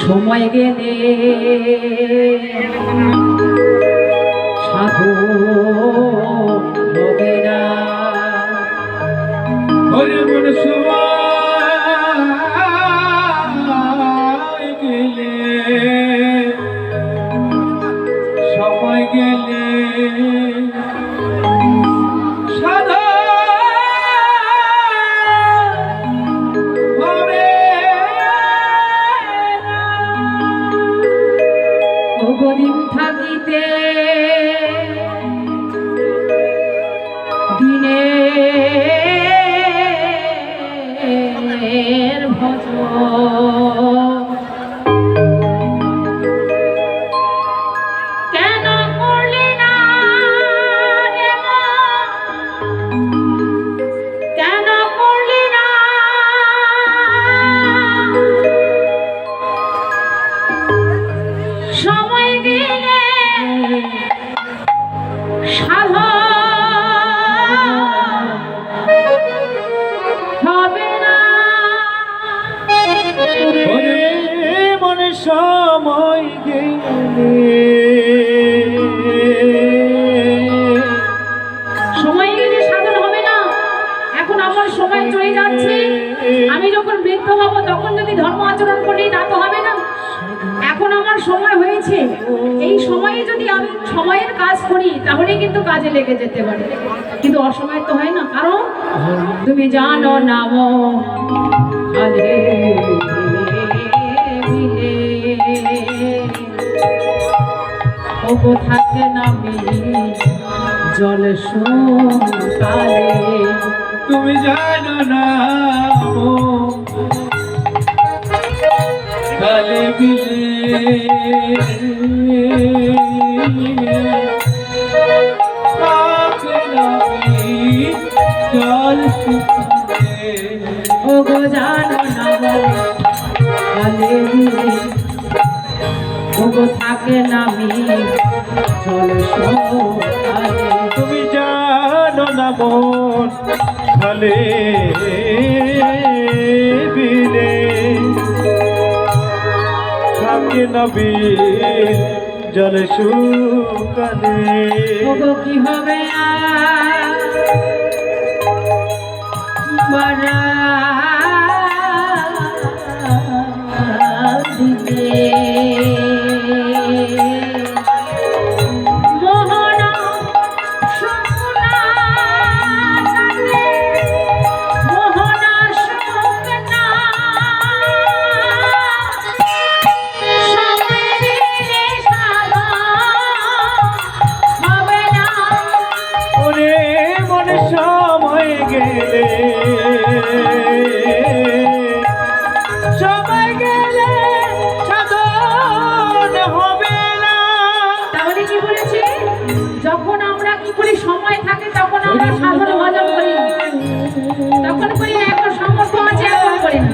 সময় গেলে সাধু হবে না। সময় গেলে থাকিতে যদি ধর্ম আচরণ করি না তো হবে না। এখন আমার সময় হয়েছে। এই সময়ে যদি আমি সময়ের কাজ করি তাহলে কিন্তু কাজে লেগে যেতে পারে। কিন্তু অসময় তো হয় না। কারণ তুমি জানো নাম। থাকে নামি? জল কালে তুমি জানো না কাকে নামি জল শুকিয়ে ওগো জানো কালে বিলে। ওগো থাকে কালে তুমি জানো না মন কালে নবী জল শুকালে কি হবে আর মন সময় গেলে। সময় গেলে সাধন হবে না। তাহলে কি বলেছে? যখন আমরা কি করি সময় থাকে তখন আমরা সাধন ভজন করি। তখন করি এখন সামর্থ্য আছে এখন করি না।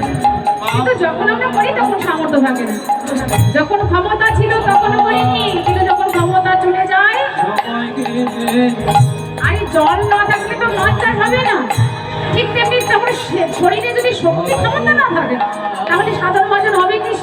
কিন্তু যখন আমরা করি তখন সামর্থ্য থাকে না। যখন ক্ষমতা ছিল তখন করিনি। কিন্তু যখন ক্ষমতা চলে যায় সময় গেলে আরে জল না থাকলে তো মাছ চাষ হবে না। ঠিক তেমনি তখন শরীরে যদি শক্তি ক্ষমতা না থাকে, তাহলে সাধারণ ভজন হবে কি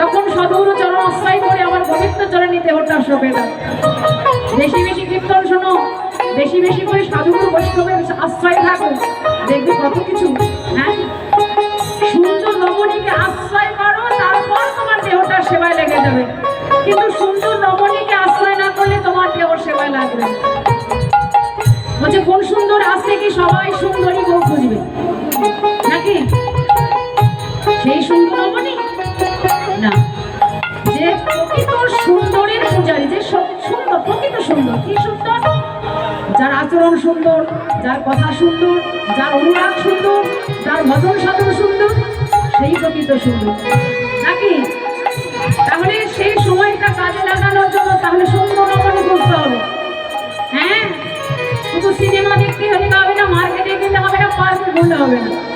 তখন সদৌর চরণ আশ্রয় করে আমার পবিত্র চরণে দেহটা শোবে না। বেশি বেশি কীর্তন শোনো, বেশি বেশি করে সাধুগুরু বৈষ্ণবের আশ্রয় থাকো, দেখবে কত কিছু। হ্যাঁ? সুন্দর রমণীকে আশ্রয় করো, তারপর তোমার দেহটা সেবায় লেগে যাবে। কিন্তু সুন্দর রমণীকে আশ্রয় না করলে তোমার দেহ সেবায় লাগবে। বলছে, কোন সুন্দর আসলে কি? সবাই সুন্দরী বউ খুঁজবে। নাকি? আচরণ সুন্দর, যার কথা সুন্দর, যার অনুরাগ সুন্দর, যার ভজন সাধন সুন্দর, সেই প্রকৃত সুন্দর। নাকি? তাহলে সেই সময়টা কাজে লাগানোর জন্য তাহলে সুন্দর রমণী করতে হবে। হ্যাঁ? শুধু সিনেমা দেখতে হলে হবে না মার্কেটে গেলে হবে না পার্কে ঘুরলে হবে না।